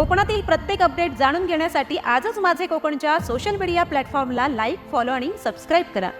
कोकणातील प्रत्येक अपडेट जाणून घेण्यासाठी आजच माझे कोकणच्या सोशल मीडिया प्लॅटफॉर्मला लाईक फॉलो आणि सबस्क्राईब करा.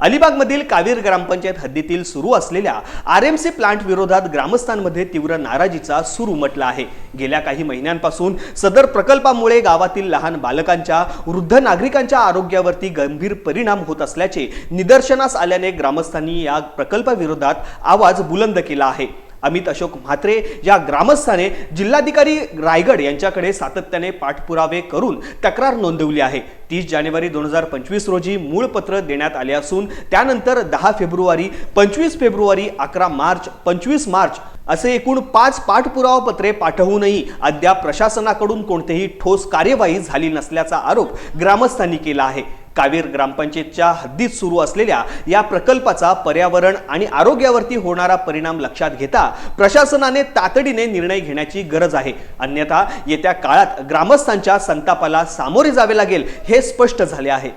अलिबागमधील कावीर ग्रामपंचायत हद्दीतील सुरू असलेल्या आर एम सी प्लांट विरोधात ग्रामस्थांमध्ये तीव्र नाराजीचा सूर उमटला आहे. गेल्या काही महिन्यांपासून सदर प्रकल्पामुळे गावातील लहान बालकांच्या वृद्ध नागरिकांच्या आरोग्यावरती गंभीर परिणाम होत असल्याचे निदर्शनास आल्याने ग्रामस्थांनी या प्रकल्पाविरोधात आवाज बुलंद केला आहे. अमित अशोक म्हात्रे या ग्रामस्थाने जिल्हाधिकारी रायगड यांच्याकडे सातत्याने पाठपुरावे करून तक्रार नोंदवली आहे. तीस जानेवारी दोन हजार पंचवीस रोजी मूळ पत्र देण्यात आले असून त्यानंतर दहा फेब्रुवारी पंचवीस फेब्रुवारी अकरा मार्च पंचवीस मार्च असे एकूण पाच पाठपुरावा पत्रे पाठवूनही अद्याप प्रशासनाकडून कोणतेही ठोस कार्यवाही झाली नसल्याचा आरोप ग्रामस्थांनी केला आहे. कावीर ग्रामपंचायतच्या हद्दीत सुरू असलेल्या या प्रकल्पाचा पर्यावरण आणि आरोग्यावरती होणारा परिणाम लक्षात घेता प्रशासनाने तातडीने निर्णय घेण्याची गरज आहे. अन्यथा येत्या काळात ग्रामस्थांच्या संतापाला सामोरे जावे लागेल हे स्पष्ट झाले आहे.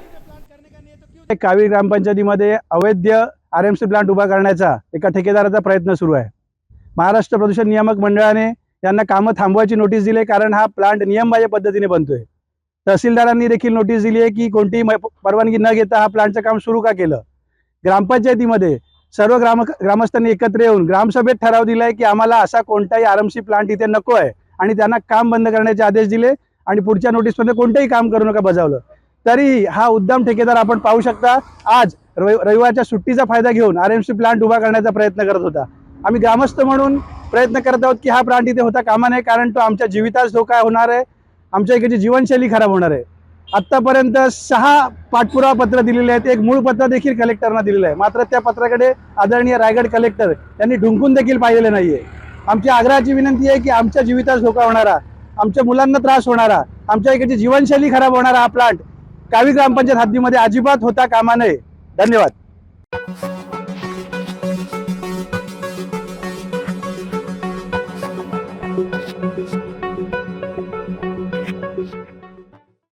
कावीर ग्रामपंचायतीमध्ये अवैध आर एम सी प्लांट उभा करण्याचा एका ठेकेदाराचा प्रयत्न सुरू आहे. महाराष्ट्र प्रदूषण नियामक मंडळाने यांना कामं थांबवायची नोटीस दिली कारण हा प्लांट नियमबाह्य पद्धतीने बनतोय. तहसीलदारांनी देखील नोटीस दिली आहे की कोणतीही परवानगी न घेता हा प्लांटचं काम सुरू का केलं? ग्रामपंचायतीमध्ये सर्व ग्राम ग्रामस्थांनी एकत्र येऊन ग्रामसभेत ठराव दिलाय की आम्हाला असा कोणताही आरमसी प्लांट इथे नको आहे आणि त्यांना काम बंद करण्याचे आदेश दिले आणि पुढच्या नोटीसमध्ये कोणतंही काम करू नका बजावलं. तरीही हा उद्दाम ठेकेदार आपण पाहू शकता आज रवि रविवारच्या सुट्टीचा फायदा घेऊन आर एम सी प्लांट उभा करण्याचा प्रयत्न करत होता. आम्ही ग्रामस्थ म्हणून प्रयत्न करत आहोत की हा प्लांट इथे होता कामा नये कारण तो आमच्या जीवितास धोका होणार आहे. आमच्या इकडची जीवनशैली खराब होणार आहे. आत्तापर्यंत सहा पाठपुरावा पत्र दिलेले आहेत. एक मूळ पत्र देखील कलेक्टरना दिलेलं आहे. मात्र त्या पत्राकडे आदरणीय रायगड कलेक्टर यांनी ढुंकून देखील पाहिलेलं नाहीये. आमची आग्रहाची विनंती आहे की आमच्या जीवितास धोका होणारा आमच्या मुलांना त्रास होणारा आमच्या इकडची जीवनशैली खराब होणारा हा प्लांट कावी ग्रामपंचायत हद्दीमध्ये अजिबात होता कामा नये. धन्यवाद.